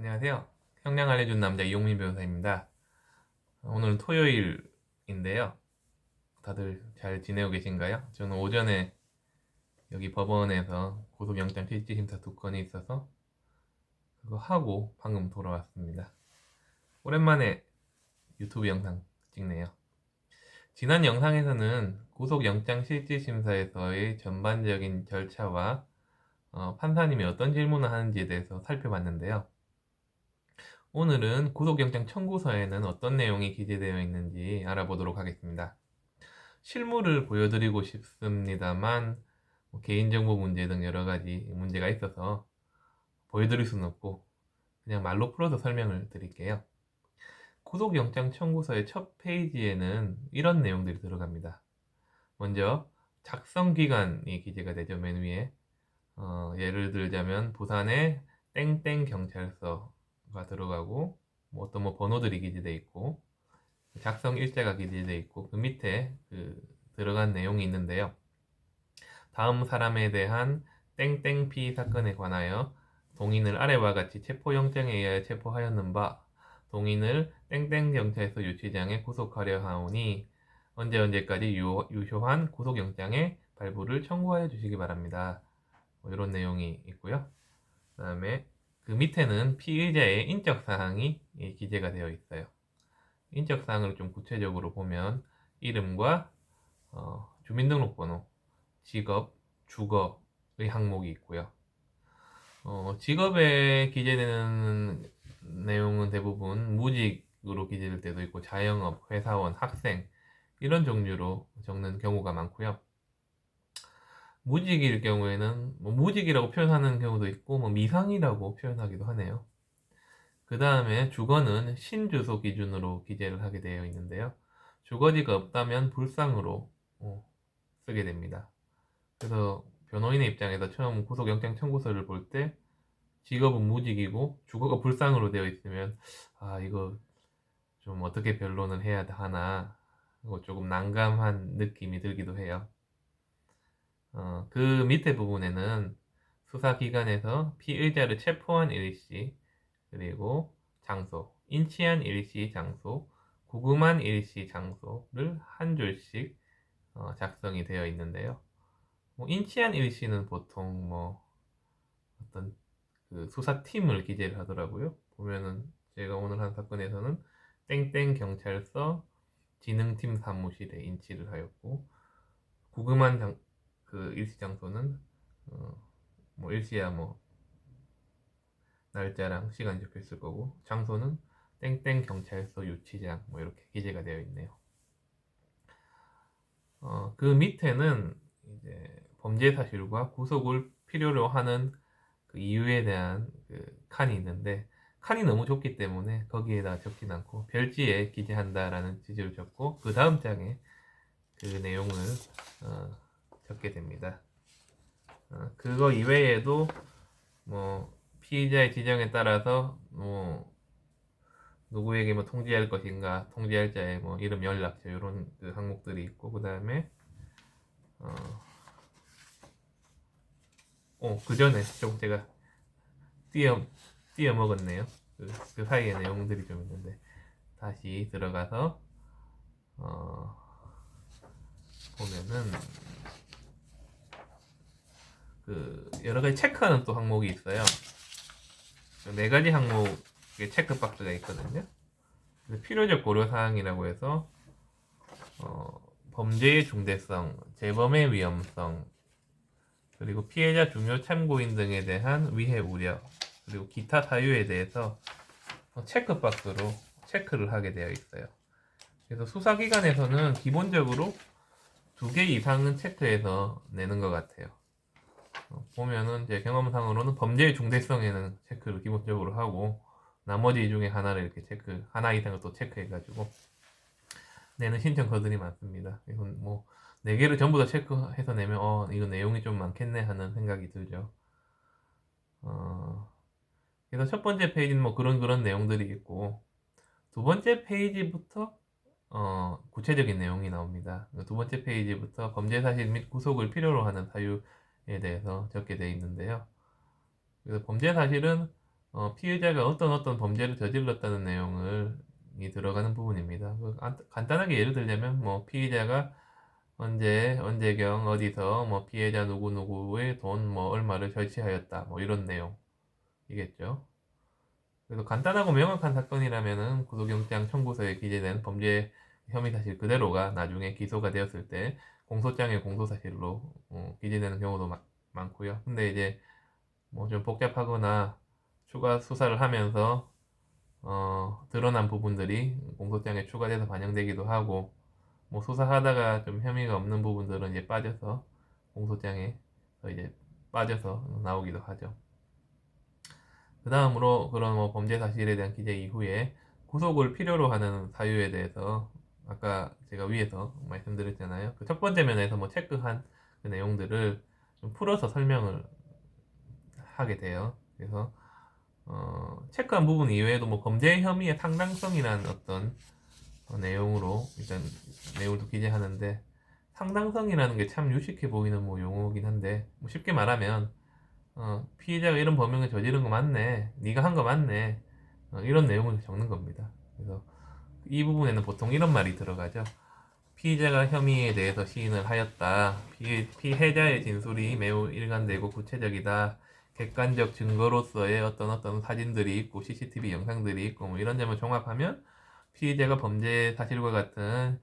안녕하세요. 형량 알려준 남자 이용민 변호사입니다. 오늘은 토요일인데요. 다들 잘 지내고 계신가요? 저는 오전에 여기 법원에서 고소영장 실질심사 두 건이 있어서 그거 하고 방금 돌아왔습니다. 오랜만에 유튜브 영상 찍네요. 지난 영상에서는 구속영장 실질심사에서의 전반적인 절차와 어, 판사님이 어떤 질문을 하는지에 대해서 살펴봤는데요. 오늘은 구속영장 청구서에는 어떤 내용이 기재되어 있는지 알아보도록 하겠습니다. 실물을 보여드리고 싶습니다만 뭐 개인정보 문제 등 여러 가지 문제가 있어서 보여드릴 수는 없고 그냥 말로 풀어서 설명을 드릴게요. 구속영장 청구서의 첫 페이지에는 이런 내용들이 들어갑니다. 먼저 작성 기간이 기재가 되죠. 맨 위에 어, 예를 들자면 부산의 땡땡 경찰서 가 들어가고 뭐 어떤 뭐 번호들이 기재돼 있고 작성 일자가 기재돼 있고 그 밑에 그 들어간 내용이 있는데요. 다음 사람에 대한 땡땡 피 사건에 관하여 동인을 아래와 같이 체포영장에 의하여 체포하였는 바 동인을 땡땡 경찰서 유치장에 구속하려 하오니 언제 언제까지 유, 유효한 구속영장의 발부를 청구하여 주시기 바랍니다. 뭐 이런 내용이 있고요. 그 다음에 그 밑에는 피의자의 인적 사항이 예, 기재가 되어 있어요. 인적 사항을 좀 구체적으로 보면 이름과 어, 주민등록번호, 직업, 주거의 항목이 있고요. 어, 직업에 기재되는 내용은 대부분 무직으로 기재될 때도 있고 자영업, 회사원, 학생 이런 종류로 적는 경우가 많고요. 무직일 경우에는 뭐 무직이라고 표현하는 경우도 있고 뭐 미상이라고 표현하기도 하네요. 그 다음에 주거는 신주소 기준으로 기재를 하게 되어 있는데요. 주거지가 없다면 불상으로 어, 쓰게 됩니다. 그래서 변호인의 입장에서 처음 구속영장 청구서를 볼 때 직업은 무직이고 주거가 불상으로 되어 있으면 아 이거 좀 어떻게 변론을 해야 하나 조금 난감한 느낌이 들기도 해요. 어, 그 밑에 부분에는 수사기관에서 피의자를 체포한 일시, 그리고 장소, 인치한 일시 장소, 구금한 일시 장소를 한 줄씩 어, 작성이 되어 있는데요. 뭐 인치한 일시는 보통 뭐 어떤 그 수사팀을 기재를 하더라고요. 보면은 제가 오늘 한 사건에서는 땡땡 경찰서 진흥팀 사무실에 인치를 하였고 구금한 장, 그 일시 장소는 어, 뭐 일시야 뭐 날짜랑 시간 적혀 있을 거고 장소는 땡땡 경찰서 유치장 뭐 이렇게 기재가 되어 있네요. 어, 그 밑에는 이제 범죄 사실과 구속을 필요로 하는 그 이유에 대한 그 칸이 있는데 칸이 너무 좁기 때문에 거기에다 적진 않고 별지에 기재한다라는 지지를 적고 그 다음 장에 그 내용을 어, 적게 됩니다. 어, 그거 이외에도 뭐 피의자의 지정에 따라서 뭐 누구에게 뭐 통지할 것인가, 통지할 자의 뭐 이름, 연락처 이런 그 항목들이 있고 그 다음에 어, 어, 그 전에 좀 제가 띄어 띄어 먹었네요. 그, 그 사이에 내용들이 좀 있는데 다시 들어가서 어, 보면은 그 여러 가지 체크하는 또 항목이 있어요. 네 가지 항목의 체크 박스가 있거든요. 필요적 고려 사항이라고 해서 어, 범죄의 중대성, 재범의 위험성, 그리고 피해자 중요 참고인 등에 대한 위해 우려, 그리고 기타 사유에 대해서 체크 박스로 체크를 하게 되어 있어요. 그래서 수사기관에서는 기본적으로 두 개 이상은 체크해서 내는 것 같아요. 어, 보면은 제 경험상으로는 범죄의 중대성에는 체크를 기본적으로 하고 나머지 중에 하나를 이렇게 체크 하나 이상을 또 체크해가지고 내는 신청서들이 많습니다. 이건 뭐 네 개를 전부 다 체크해서 내면 어 이거 내용이 좀 많겠네 하는 생각이 들죠. 어, 그래서 첫 번째 페이지는 뭐 그런 그런 내용들이 있고 두 번째 페이지부터 어, 구체적인 내용이 나옵니다. 두 번째 페이지부터 범죄 사실 및 구속을 필요로 하는 사유에 대해서 적게 되어 있는데요. 그래서 범죄 사실은 어, 피해자가 어떤 어떤 범죄를 저질렀다는 내용을 이 들어가는 부분입니다. 그 간- 간단하게 예를 들자면 뭐 피해자가 언제 언제경 어디서 뭐 피해자 누구 누구의 돈 뭐 얼마를 절취하였다 뭐 이런 내용이겠죠. 그래서 간단하고 명확한 사건이라면은 구속영장 청구서에 기재된 범죄 혐의 사실 그대로가 나중에 기소가 되었을 때 공소장의 공소사실로 어, 기재되는 경우도 마- 많고요. 근데 이제 뭐 좀 복잡하거나 추가 수사를 하면서 어, 드러난 부분들이 공소장에 추가돼서 반영되기도 하고 뭐 수사하다가 좀 혐의가 없는 부분들은 이제 빠져서 공소장에 이제 빠져서 나오기도 하죠. 그 다음으로 그런 뭐 범죄 사실에 대한 기재 이후에 구속을 필요로 하는 사유에 대해서 아까 제가 위에서 말씀드렸잖아요. 그 첫 번째 면에서 뭐 체크한 그 내용들을 좀 풀어서 설명을 하게 돼요. 그래서 어, 체크한 부분 이외에도 뭐 범죄 혐의의 상당성이라는 어떤 어, 내용으로 일단 내용을 또 기재하는데 상당성이라는 게 참 유식해 보이는 뭐 용어긴 한데 뭐 쉽게 말하면 어, 피해자가 이런 범행을 저지른 거 맞네, 네가 한 거 맞네 어, 이런 내용을 적는 겁니다. 그래서 이 부분에는 보통 이런 말이 들어가죠. 피의자가 혐의에 대해서 시인을 하였다. 피, 피해자의 진술이 매우 일관되고 구체적이다. 객관적 증거로서의 어떤 어떤 사진들이 있고 CCTV 영상들이 있고 뭐 이런 점을 종합하면 피의자가 범죄 사실과 같은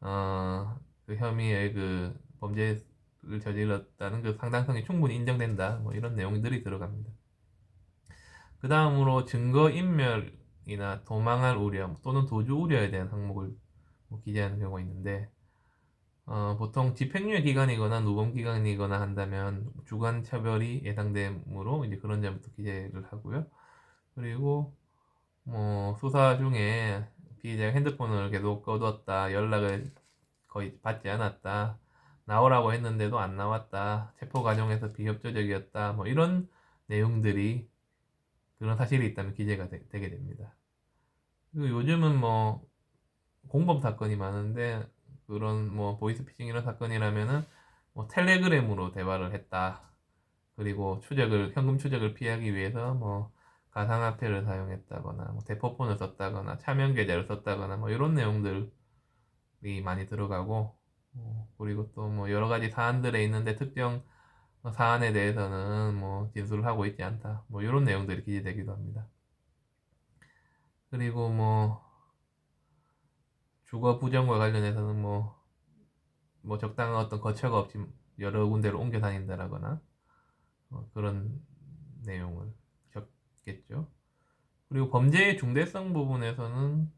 어, 그 혐의의 그 범죄를 저질렀다는 그 상당성이 충분히 인정된다. 뭐 이런 내용들이 들어갑니다. 그 다음으로 증거 인멸 이나 도망할 우려 또는 도주 우려에 대한 항목을 뭐 기재하는 경우가 있는데 어, 보통 집행유예 기간이거나 누범 기간이거나 한다면 주관 처벌이 예상되므로 이제 그런 점부터 기재를 하고요. 그리고 뭐 수사 중에 피의자가 핸드폰을 계속 꺼두었다, 연락을 거의 받지 않았다, 나오라고 했는데도 안 나왔다, 체포 과정에서 비협조적이었다, 뭐 이런 내용들이 그런 사실이 있다면 기재가 되, 게 됩니다. 그리고 요즘은 뭐 공범 사건이 많은데 그런 뭐 보이스피싱 이런 사건이라면은 뭐 텔레그램으로 대화를 했다. 그리고 추적을 현금 추적을 피하기 위해서 뭐 가상화폐를 사용했다거나 뭐 대포폰을 썼다거나 차명 계좌를 썼다거나 뭐 이런 내용들이 많이 들어가고 뭐 그리고 또 뭐 여러 가지 사안들에 있는데 특정 사안에 대해서는 뭐 진술을 하고 있지 않다. 뭐 이런 내용들이 기재되기도 합니다. 그리고 뭐 주거 부정과 관련해서는 뭐, 뭐 적당한 어떤 거처가 없이 여러 군데로 옮겨 다닌다라거나 어, 그런 내용을 적겠죠. 그리고 범죄의 중대성 부분에서는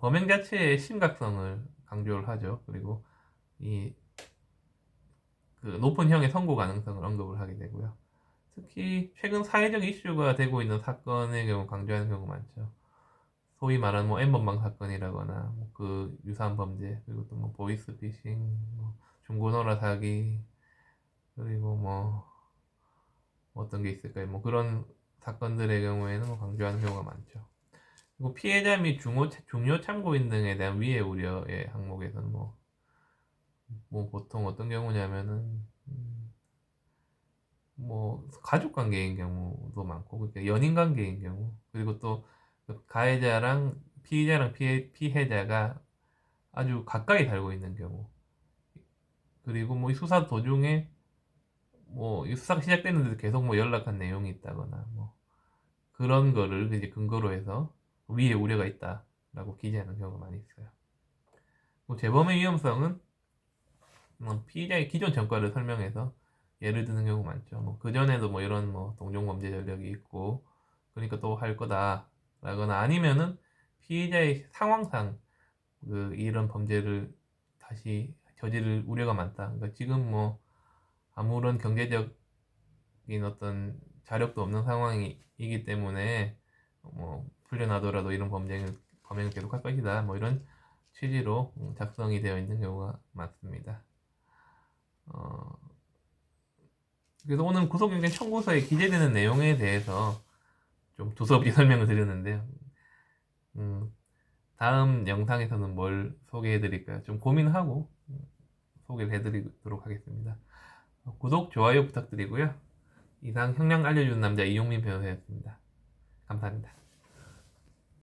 범행 자체의 심각성을 강조를 하죠. 그리고 이 그 높은 형의 선고 가능성을 언급을 하게 되고요. 특히 최근 사회적 이슈가 되고 있는 사건의 경우 강조하는 경우가 많죠. 소위 말하는 뭐 N번방 사건이라거나 뭐 그 유사한 범죄 그리고 또 뭐 보이스피싱, 뭐 중고노라 사기 그리고 뭐 어떤 게 있을까요? 뭐 그런 사건들의 경우에는 뭐 강조하는 경우가 많죠. 그리고 피해자 및 중요, 중요 참고인 등에 대한 위해 우려의 항목에서는 뭐, 뭐 보통 어떤 경우냐면은 음, 뭐 가족 관계인 경우도 많고 그러니까 연인 관계인 경우 그리고 또 가해자랑 피의자랑 피해, 피해자가 아주 가까이 살고 있는 경우 그리고 뭐 이 수사 도중에 뭐 이 수사가 시작됐는데도 계속 뭐 연락한 내용이 있다거나 뭐 그런 거를 이제 근거로 해서 위에 우려가 있다라고 기재하는 경우가 많이 있어요. 뭐 재범의 위험성은 뭐 피의자의 기존 전과를 설명해서 예를 드는 경우 많죠. 뭐 그 전에도 뭐 이런 뭐 동종 범죄 전력이 있고 그러니까 또 할 거다 라거나 아니면은 피해자의 상황상 그 이런 범죄를 다시 저지를 우려가 많다. 그러니까 지금 뭐 아무런 경제적인 어떤 자력도 없는 상황이기 때문에 뭐 풀려나더라도 이런 범죄를 범행을 계속할 것이다. 뭐 이런 취지로 작성이 되어 있는 경우가 많습니다. 어, 그래서 오늘 구속영장 청구서에 기재되는 내용에 대해서 좀 두서없이 설명을 드렸는데요. 음, 다음 영상에서는 뭘 소개해 드릴까요? 좀 고민하고 소개를 해 드리도록 하겠습니다. 구독, 좋아요 부탁드리고요. 이상 형량 알려주는 남자 이용민 변호사였습니다. 감사합니다.